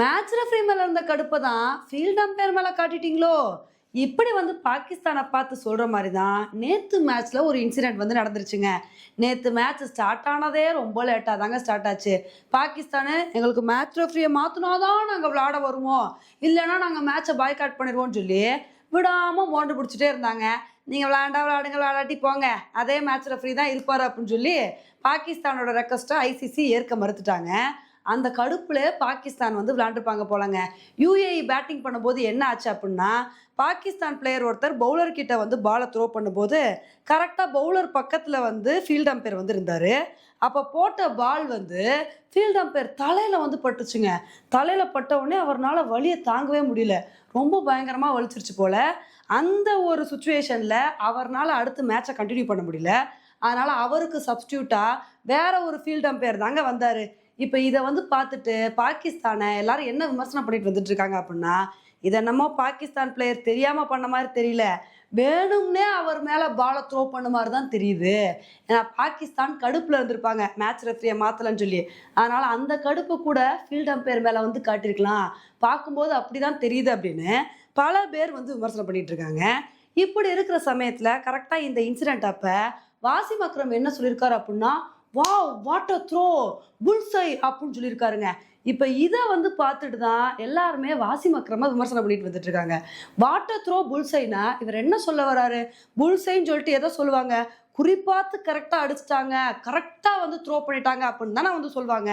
Match referee மேலே இருந்த கடுப்பை தான் ஃபீல்ட் அம்பையர் மேலே காட்டிட்டீங்களோ? இப்படி வந்து பாகிஸ்தானை பார்த்து சொல்கிற மாதிரி தான் நேற்று மேட்ச்சில் ஒரு இன்சிடெண்ட் வந்து நடந்துருச்சுங்க. நேற்று மேட்ச் ஸ்டார்ட் ஆனதே ரொம்ப லேட்டாக தாங்க ஸ்டார்ட் ஆச்சு. பாகிஸ்தானு எங்களுக்கு மேட்ச் ரெஃப்ரியை மாற்றினாதான் நாங்கள் விளாட வருவோம். இல்லைன்னா நாங்கள் மேட்சை பாய்காட் பண்ணிடுவோம்னு சொல்லி விடாமல் மோண்டு பிடிச்சிட்டே இருந்தாங்க. நீங்கள் விளாண்டா விளாடுங்க விளாடாட்டி போங்க. அதே மேட்ச் ரெஃப்ரி தான் இருப்பார் அப்படின்னு சொல்லி பாகிஸ்தானோட ரெக்வஸ்ட்டை ஐசிசி ஏற்க மறுத்துட்டாங்க. அந்த கடுப்பில் பாகிஸ்தான் வந்து விளாண்டுருப்பாங்க போலங்க. யூஏஇ பேட்டிங் பண்ணும்போது என்ன ஆச்சு அப்படின்னா பாகிஸ்தான் பிளேயர் ஒருத்தர் பவுலர் கிட்ட வந்து பாலை த்ரோ பண்ணும்போது கரெக்டாக பவுலர் பக்கத்தில் வந்து ஃபீல்ட் அம்பையர் வந்து இருந்தார். அப்போ போட்ட பால் வந்து ஃபீல்ட் அம்பையர் தலையில் வந்து பட்டுச்சுங்க. தலையில் பட்ட உடனே அவர்னால வலியை தாங்கவே முடியல. ரொம்ப பயங்கரமாக வலிச்சிருச்சு போல. அந்த ஒரு சுச்சுவேஷனில் அவர்னால் அடுத்து மேட்சை கண்டினியூ பண்ண முடியல. அதனால் அவருக்கு சப்ஸ்டியூட்டாக வேற ஒரு ஃபீல்ட் அம்பையர் தாங்க வந்தார். இப்போ இதை வந்து பார்த்துட்டு பாகிஸ்தானை எல்லாரும் என்ன விமர்சனம் பண்ணிட்டு வந்துட்டு இருக்காங்க அப்படின்னா இதை நம்ம பாகிஸ்தான் பிளேயர் தெரியாமல் பண்ண மாதிரி தெரியல. வேணும்னே அவர் மேலே பாலை த்ரோ பண்ண மாதிரி தான் தெரியுது. ஏன்னா பாகிஸ்தான் கடுப்பில் இருந்திருப்பாங்க. மேட்ச் ரெஃப்ரியை மாற்றலன்னு சொல்லி. அதனால் அந்த கடுப்பு கூட ஃபீல்ட் அம்பையர் மேலே வந்து காட்டியிருக்கலாம் பார்க்கும்போது அப்படி தான் தெரியுது அப்படின்னு பல பேர் வந்து விமர்சனம் பண்ணிட்டு இருக்காங்க இப்படி இருக்கிற சமயத்தில் கரெக்டாக இந்த இன்சிடென்ட் அப்போ வாசிம் அக்ரம் என்ன சொல்லியிருக்காரு அப்படின்னா வாவ் வாட் அ த்ரோ புல்சை அப்படின்னு சொல்லியிருக்காருங்க. இப்போ இதை வந்து பார்த்துட்டு தான் எல்லாருமே வாசி மக்கிரமாக விமர்சனம் பண்ணிட்டு வந்துட்டு இருக்காங்க. வாட்டர் த்ரோ புல்சைனா இவர் என்ன சொல்ல வராரு? புல்சைன்னு சொல்லிட்டு எதை சொல்லுவாங்க. குறிப்பாத்து கரெக்டாக அடிச்சிட்டாங்க. கரெக்டாக வந்து த்ரோ பண்ணிட்டாங்க அப்படின்னு தானே வந்து சொல்லுவாங்க.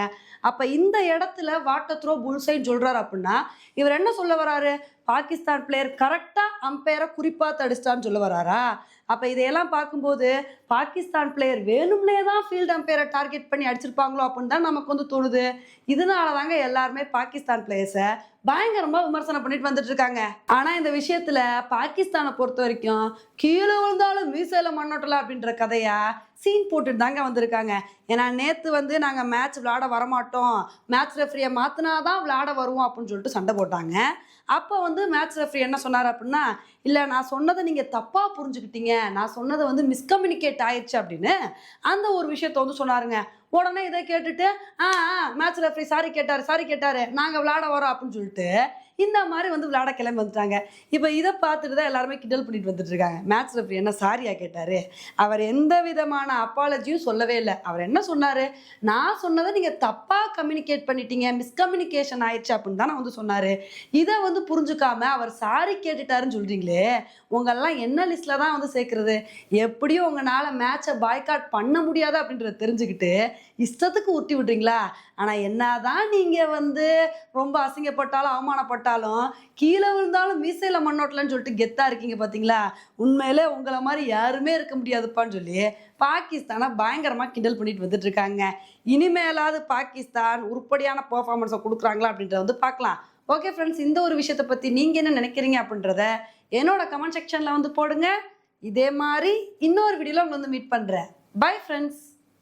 அப்போ இந்த இடத்துல வாட்டர் த்ரோ புல்சைன்னு சொல்கிறாரு அப்படின்னா இவர் என்ன சொல்ல வராரு? பாகிஸ்தான் பிளேயர் கரெக்டாக அம்பையரை குறிப்பாக தடிச்சிட்டான்னு சொல்ல வராரா? அப்போ இதையெல்லாம் பார்க்கும்போது பாகிஸ்தான் பிளேயர் வேணும்னே தான் ஃபீல்டு அம்பையரை டார்கெட் பண்ணி அடிச்சிருப்பாங்களோ அப்படின்னு தான் நமக்கு வந்து தோணுது. இதனால தாங்க எல்லாருமே பாகிஸ்தான் பிளேயர்ஸை பயங்கரமாக விமர்சனம் பண்ணிட்டு வந்துட்டு இருக்காங்க. ஆனால் இந்த விஷயத்தில் பாகிஸ்தானை பொறுத்த வரைக்கும் கீழே விழுந்தாலும் மீசையில் மண்ணோட்டலாம் அப்படின்ற கதையா சீன் போட்டுட்டு தாங்க வந்திருக்காங்க. ஏன்னா நேற்று வந்து நாங்கள் மேட்ச் விளாட வரமாட்டோம். மேட்ச் ரெஃப்ரியை மாற்றினா தான் விளையாட வருவோம் அப்படின்னு சொல்லிட்டு சண்டை போட்டாங்க. அப்போ வந்து மேட்ச் ரெஃப்ரி என்ன சொன்னார் அப்படின்னா இல்லை நான் சொன்னதை நீங்கள் தப்பாக புரிஞ்சுக்கிட்டீங்க. நான் சொன்னதை வந்து மிஸ்கம்யூனிகேட் ஆயிடுச்சு அப்படின்னு அந்த ஒரு விஷயத்த வந்து சொன்னாருங்க. உடனே இதை கேட்டுட்டு ஆ ஆ மேட்ச் ரெஃப்ரி சாரி கேட்டார் சாரி கேட்டார் நாங்கள் விளாட வரோம் அப்படின்னு சொல்லிட்டு இந்த மாதிரி வந்து விளாட கிளம்பி வந்துட்டாங்க. இப்போ இதை பார்த்துட்டு தான் எல்லாருமே கிண்டல் பண்ணிட்டு வந்துட்டு இருக்காங்க. மேட்ச் ரெஃப்ரி என்ன சாரியா கேட்டார்? அவர் எந்த விதமான அப்பாலஜியும் சொல்லவே இல்லை. அவர் என்ன சொன்னார்? நான் சொன்னதை நீங்கள் தப்பாக கம்யூனிகேட் பண்ணிட்டீங்க மிஸ்கம்யூனிகேஷன் ஆயிடுச்சு அப்படின்னு தானே வந்து சொன்னார். இதை வந்து புரிஞ்சுக்காம அவர் சாரி கேட்டுட்டாருன்னு சொல்கிறீங்களே உங்களெல்லாம் என்ன லிஸ்ட்டில் தான் வந்து சேர்க்குறது? எப்படியும் உங்களால் மேட்சை பாய்காட் பண்ண முடியாது அப்படின்றத தெரிஞ்சுக்கிட்டு இஷ்டத்துக்கு உருட்டி விட்றீங்களா? ஆனால் என்னதான் நீங்கள் வந்து ரொம்ப அசிங்கப்பட்டாலும் அவமானப்பட்டாலும் கீழே விழுந்தாலும் மீசையில் மண்ணோட்டலன்னு சொல்லிட்டு கெத்தாக இருக்கீங்க பார்த்தீங்களா உண்மையிலே உங்களை மாதிரி யாருமே இருக்க முடியாதுப்பான்னு சொல்லி பாகிஸ்தானை பயங்கரமாக கிண்டல் பண்ணிட்டு வந்துட்டு இருக்காங்க இனிமேலாவது பாகிஸ்தான் உருப்படியான பெர்ஃபார்மன்ஸை கொடுக்குறாங்களா அப்படின்றத வந்து பார்க்கலாம். ஓகே ஃப்ரெண்ட்ஸ் இந்த ஒரு விஷயத்தை பற்றி நீங்கள் என்ன நினைக்கிறீங்க அப்படின்றத என்னோட கமெண்ட் செக்ஷனில் வந்து போடுங்க. இதே மாதிரி இன்னொரு வீடியோவில் உங்களை வந்து மீட் பண்ணுறேன் பை ஃப்ரெண்ட்ஸ்